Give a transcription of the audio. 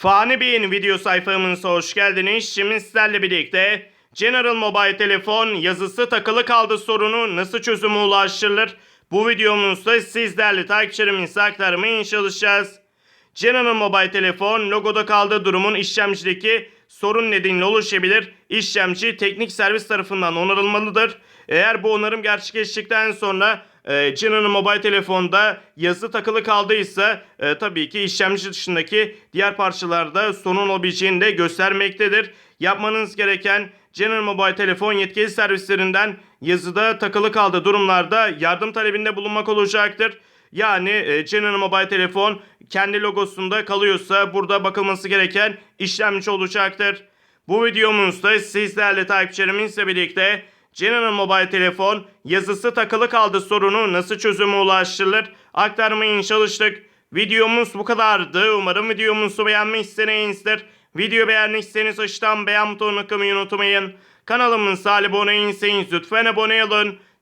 Fani Bey'in video sayfamıza hoş geldiniz. Şimdi sizlerle birlikte General Mobile telefon yazısı takılı kaldı sorunu nasıl çözüme ulaştırılır? Bu videomuzda sizlerle takipçilerimize aktarmaya çalışacağız. General Mobile telefon logoda kaldığı durumun işlemcideki sorun nedeniyle oluşabilir. İşlemci teknik servis tarafından onarılmalıdır. Eğer bu onarım gerçekleştikten sonra e, General Mobile telefonda yazı takılı kaldıysa e, tabii ki işlemci dışındaki diğer parçalarda sorun olabileceğini de göstermektedir. Yapmanız gereken General Mobile telefon yetkili servislerinden yazıda takılı kaldığı durumlarda yardım talebinde bulunmak olacaktır. Yani e, General Mobile telefon kendi logosunda kalıyorsa burada bakılması gereken işlemci olacaktır. Bu videomuzda sizlerle takipçilerimizle birlikte General Mobile telefon yazısı takılı kaldı sorunu nasıl çözüme ulaştırılır aktarmaya çalıştık. Videomuz bu kadardı. Umarım videomuzu beğenmişsinizdir. Video beğendiyseniz aşağıdan beğen butonuna kılmayı unutmayın. Kanalımıza abone değilseniz lütfen abone olun.